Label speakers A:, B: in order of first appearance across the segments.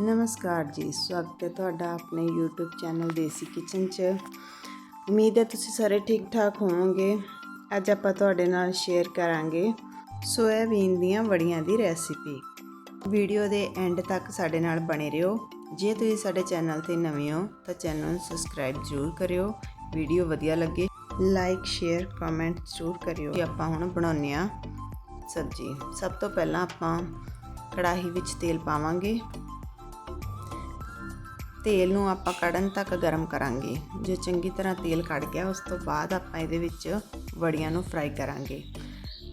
A: ਨਮਸਕਾਰ ਜੀ, ਸਵਾਗਤ ਹੈ ਤੁਹਾਡਾ ਆਪਣੇ YouTube ਚੈਨਲ ਦੇਸੀ ਕਿਚਨ 'ਚ। ਉਮੀਦ ਹੈ ਤੁਸੀਂ ਸਾਰੇ ਠੀਕ ਠਾਕ ਹੋਵੋਗੇ। ਅੱਜ ਆਪਾਂ ਤੁਹਾਡੇ ਨਾਲ ਸ਼ੇਅਰ ਕਰਾਂਗੇ ਸੋਇਆਬੀਨ ਦੀਆਂ ਵੜੀਆਂ ਦੀ ਰੈਸਿਪੀ ਵੀਡੀਓ ਦੇ ਐਂਡ ਤੱਕ ਸਾਡੇ ਨਾਲ ਬਣੇ ਰਹੋ। ਜੇ ਤੁਸੀਂ ਸਾਡੇ ਚੈਨਲ ਤੇ ਨਵੇਂ ਹੋ, ਤਾਂ ਚੈਨਲ ਨੂੰ ਸਬਸਕ੍ਰਾਈਬ ਜ਼ਰੂਰ ਕਰਿਓ। ਵੀਡੀਓ ਵਧੀਆ ਲੱਗੇ ਲਾਈਕ ਸ਼ੇਅਰ ਕਮੈਂਟ ਜ਼ਰੂਰ ਕਰਿਓ। ਕਿ ਆਪਾਂ ਹੁਣ ਬਣਾਉਂਦੇ ਆ ਸਬਜ਼ੀ। ਸਭ ਤੋਂ ਪਹਿਲਾਂ ਆਪਾਂ ਕੜਾਹੀ ਵਿੱਚ ਤੇਲ ਪਾਵਾਂਗੇ। ਤੇਲ ਨੂੰ ਆਪਾਂ ਕੜਨ ਤੱਕ ਗਰਮ ਕਰਾਂਗੇ। ਜੇ ਚੰਗੀ ਤਰ੍ਹਾਂ ਤੇਲ ਕੜ ਗਿਆ, ਉਸ ਤੋਂ ਬਾਅਦ ਆਪਾਂ ਇਹਦੇ ਵਿੱਚ ਵੜੀਆਂ ਨੂੰ ਫਰਾਈ ਕਰਾਂਗੇ।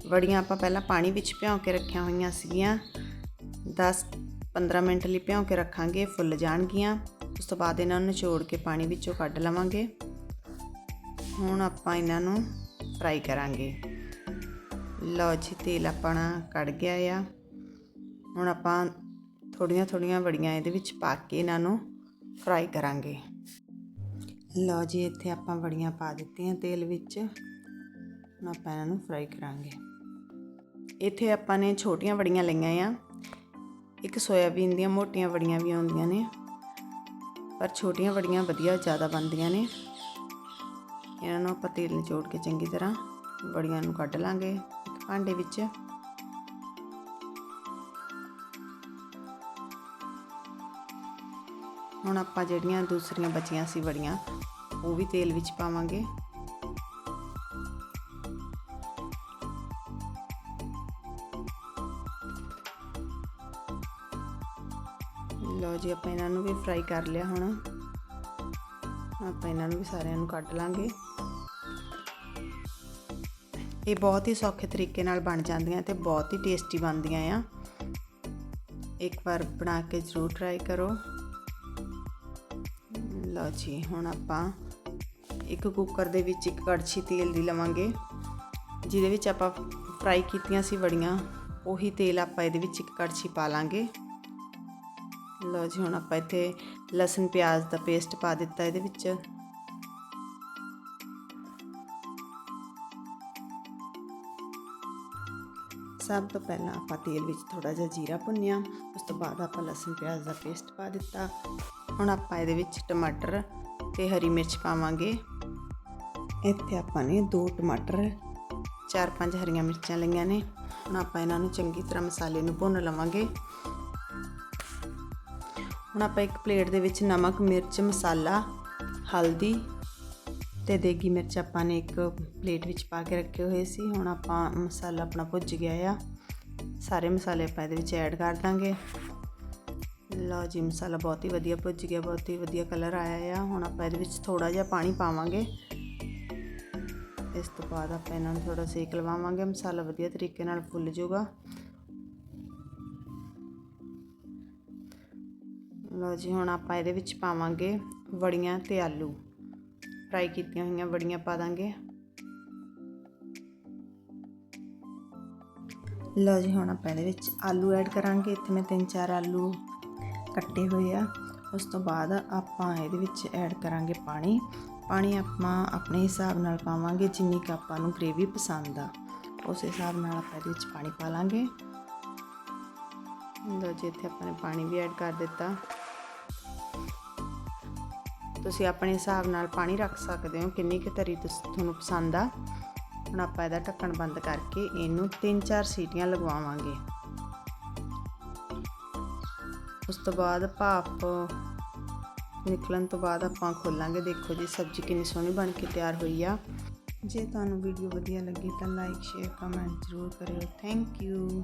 A: ਵੜੀਆਂ ਆਪਾਂ ਪਹਿਲਾਂ ਪਾਣੀ ਵਿੱਚ ਭਿਉਂ ਕੇ ਰੱਖੀਆਂ ਹੋਈਆਂ ਸੀਗੀਆਂ। 10 15 ਮਿੰਟ ਲਈ ਭਿਉਂ ਕੇ ਰੱਖਾਂਗੇ, ਫੁੱਲ ਜਾਣਗੀਆਂ। ਉਸ ਤੋਂ ਬਾਅਦ ਇਹਨਾਂ ਨੂੰ ਨਿਚੋੜ ਕੇ ਪਾਣੀ ਵਿੱਚੋਂ ਕੱਢ ਲਵਾਂਗੇ। ਹੁਣ ਆਪਾਂ ਇਹਨਾਂ ਨੂੰ ਫਰਾਈ ਕਰਾਂਗੇ। ਲਓ ਜੀ, ਤੇਲ ਆਪਣਾ ਕੜ ਗਿਆ ਆ। ਹੁਣ ਆਪਾਂ ਥੋੜੀਆਂ ਥੋੜੀਆਂ ਵੜੀਆਂ ਇਹਦੇ ਵਿੱਚ ਪਾ ਕੇ ਇਹਨਾਂ ਨੂੰ ਫਰਾਈ ਕਰਾਂਗੇ। ਲਓ ਜੀ, ਇੱਥੇ ਆਪਾਂ ਵੜੀਆਂ ਪਾ ਦਿੱਤੀਆਂ ਤੇਲ ਵਿੱਚ। ਹੁਣ ਆਪਾਂ ਇਹਨਾਂ ਨੂੰ ਫਰਾਈ ਕਰਾਂਗੇ। ਇੱਥੇ ਆਪਾਂ ਨੇ ਛੋਟੀਆਂ ਵੜੀਆਂ ਲਈਆਂ ਆ। ਇੱਕ ਸੋਇਆਬੀਨ ਦੀਆਂ ਮੋਟੀਆਂ ਵੜੀਆਂ ਵੀ ਆਉਂਦੀਆਂ ਨੇ। ਪਰ ਛੋਟੀਆਂ ਵੜੀਆਂ ਵਧੀਆ ਜ਼ਿਆਦਾ ਬਣਦੀਆਂ ਨੇ। ਇਹਨਾਂ ਨੂੰ ਆਪਾਂ ਤੇਲ ਨਿਚੋੜ ਕੇ ਚੰਗੀ ਤਰ੍ਹਾਂ ਵੜੀਆਂ ਨੂੰ ਕੱਢ ਲਾਂਗੇ ਇੱਕ ਭਾਂਡੇ ਵਿੱਚ। ਹੁਣ ਆਪਾਂ ਜਿਹੜੀਆਂ ਦੂਸਰੀਆਂ ਬਚੀਆਂ ਸੀ ਬੜੀਆਂ ਉਹ ਵੀ ਤੇਲ ਵਿੱਚ ਪਾਵਾਂਗੇ। ਲਓ ਜੀ, ਆਪਾਂ ਇਹਨਾਂ ਨੂੰ ਵੀ ਫਰਾਈ ਕਰ ਲਿਆ ਹੁਣ। ਆਪਾਂ ਇਹਨਾਂ ਨੂੰ ਵੀ ਸਾਰਿਆਂ ਨੂੰ ਕੱਢ ਲਾਂਗੇ। ਇਹ ਬਹੁਤ ਹੀ ਸੌਖੇ ਤਰੀਕੇ ਨਾਲ ਬਣ ਜਾਂਦੀਆਂ ਤੇ ਬਹੁਤ ਹੀ ਟੇਸਟੀ ਬਣਦੀਆਂ ਆ। ਇੱਕ ਵਾਰ ਬਣਾ ਕੇ ਜ਼ਰੂਰ ਟਰਾਈ ਕਰੋ। ਲਓ ਜੀ, ਹੁਣ ਆਪਾਂ ਇੱਕ ਕੁੱਕਰ ਦੇ ਵਿੱਚ ਇੱਕ ਕੜਛੀ ਤੇਲ ਦੀ ਲਵਾਂਗੇ। ਜਿਹਦੇ ਵਿੱਚ ਆਪਾਂ ਫਰਾਈ ਕੀਤੀਆਂ ਸੀ ਵੜੀਆਂ, ਉਹੀ ਤੇਲ ਆਪਾਂ ਇਹਦੇ ਵਿੱਚ ਇੱਕ ਕੜਛੀ ਪਾ ਲਾਂਗੇ। ਲਓ ਜੀ, ਹੁਣ ਆਪਾਂ ਇੱਥੇ ਲਸਣ ਪਿਆਜ਼ ਦਾ ਪੇਸਟ ਪਾ ਦਿੱਤਾ ਇਹਦੇ ਵਿੱਚ। ਸਭ ਤੋਂ ਪਹਿਲਾਂ ਆਪਾਂ ਤੇਲ ਵਿੱਚ ਥੋੜਾ ਜਿਹਾ ਜੀਰਾ ਭੁੰਨਿਆ, ਉਸ ਤੋਂ ਬਾਅਦ ਆਪਾਂ ਲਸਣ ਪਿਆਜ਼ ਦਾ ਪੇਸਟ ਪਾ ਦਿੱਤਾ। ਹੁਣ ਆਪਾਂ ਇਹਦੇ ਵਿੱਚ ਟਮਾਟਰ ਤੇ ਹਰੀ ਮਿਰਚ ਪਾਵਾਂਗੇ। ਇੱਥੇ ਆਪਾਂ ਨੇ ਦੋ ਟਮਾਟਰ, ਚਾਰ ਪੰਜ ਹਰੀਆਂ ਮਿਰਚਾਂ ਲਈਆਂ ਨੇ। ਹੁਣ ਆਪਾਂ ਇਹਨਾਂ ਨੂੰ ਚੰਗੀ ਤਰ੍ਹਾਂ ਮਸਾਲੇ ਨੂੰ ਭੁੰਨ ਲਵਾਂਗੇ। ਹੁਣ ਆਪਾਂ ਇੱਕ ਪਲੇਟ ਦੇ ਵਿੱਚ ਨਮਕ, ਮਿਰਚ, ਮਸਾਲਾ, ਹਲਦੀ ਤੇ ਦੇਗੀ ਮਿਰਚ ਆਪਾਂ ਨੇ ਇੱਕ ਪਲੇਟ ਵਿੱਚ ਪਾ ਕੇ ਰੱਖੇ ਹੋਏ ਸੀ। ਹੁਣ ਆਪਾਂ ਮਸਾਲਾ ਆਪਣਾ ਭੁੱਜ ਗਿਆ ਆ। ਸਾਰੇ ਮਸਾਲੇ ਆਪਾਂ ਇਹਦੇ ਵਿੱਚ ਐਡ ਕਰ ਦਾਂਗੇ। ਲਓ ਜੀ, ਮਸਾਲਾ ਬਹੁਤ ਹੀ ਵਧੀਆ ਭੁੱਜ ਗਿਆ, ਬਹੁਤ ਹੀ ਵਧੀਆ ਕਲਰ ਆਇਆ ਆ। ਹੁਣ ਆਪਾਂ ਇਹਦੇ ਵਿੱਚ ਥੋੜਾ ਜਿਹਾ ਪਾਣੀ ਪਾਵਾਂਗੇ। ਇਸ ਤੋਂ ਬਾਅਦ ਆਪਾਂ ਇਹਨਾਂ ਨੂੰ ਥੋੜਾ ਸੇਕ ਲਵਾਵਾਂਗੇ। ਮਸਾਲਾ ਵਧੀਆ ਤਰੀਕੇ ਨਾਲ ਫੁੱਲ ਜਾਊਗਾ। ਲਓ ਜੀ, ਹੁਣ ਆਪਾਂ ਇਹਦੇ ਵਿੱਚ ਪਾਵਾਂਗੇ ਵੜੀਆਂ ਤੇ ਆਲੂ। ਫਰਾਈ ਕੀਤੀਆਂ ਹੋਈਆਂ, ਵੜੀਆਂ ਪਾ ਦਾਂਗੇ। ਲਓ ਜੀ, ਹੁਣ ਆਪਾਂ ਇਹਦੇ ਵਿੱਚ ਆਲੂ ਐਡ ਕਰਾਂਗੇ। ਇੱਥੇ ਮੈਂ ਤਿੰਨ ਚਾਰ ਆਲੂ ਕੱਟੇ ਹੋਏ ਆ। ਉਸ ਤੋਂ ਬਾਅਦ ਆਪਾਂ ਇਹਦੇ ਵਿੱਚ ਐਡ ਕਰਾਂਗੇ ਪਾਣੀ। ਪਾਣੀ ਆਪਾਂ ਆਪਣੇ ਹਿਸਾਬ ਨਾਲ ਪਾਵਾਂਗੇ, ਜਿੰਨੀ ਕੁ ਆਪਾਂ ਨੂੰ ਗ੍ਰੇਵੀ ਪਸੰਦ ਆ। ਉਸ ਹਿਸਾਬ ਨਾਲ ਆਪਾਂ ਇਹਦੇ ਵਿੱਚ ਪਾਣੀ ਪਾ ਲਾਂਗੇ। ਲਓ ਜੀ, ਇੱਥੇ ਆਪਾਂ ਨੇ ਪਾਣੀ ਵੀ ਐਡ ਕਰ ਦਿੱਤਾ। ਤੁਸੀਂ ਆਪਣੇ ਹਿਸਾਬ ਨਾਲ ਪਾਣੀ ਰੱਖ ਸਕਦੇ ਹੋ। ਕਿੰਨੀ ਕੁ ਤਰੀ ਤੁਹਾਨੂੰ ਪਸੰਦ ਆ? ਹੁਣ ਆਪਾਂ ਇਹਦਾ ਢੱਕਣ ਬੰਦ ਕਰਕੇ ਇਹਨੂੰ 3-4 ਸੀਟੀਆਂ ਲਗਵਾਵਾਂਗੇ। ਉਸ ਤੋਂ ਬਾਅਦ ਭਾਪ ਨਿਕਲਣ ਤੋਂ ਬਾਅਦ ਆਪਾਂ ਖੋਲਾਂਗੇ। ਦੇਖੋ ਜੀ, ਸਬਜ਼ੀ ਕਿੰਨੀ ਸੋਹਣੀ ਬਣ ਕੇ ਤਿਆਰ ਹੋਈ ਆ। ਜੇ ਤੁਹਾਨੂੰ ਵੀਡੀਓ ਵਧੀਆ ਲੱਗੀ ਤਾਂ ਲਾਈਕ, ਸ਼ੇਅਰ, ਕਮੈਂਟ ਜ਼ਰੂਰ ਕਰਿਓ। Thank you.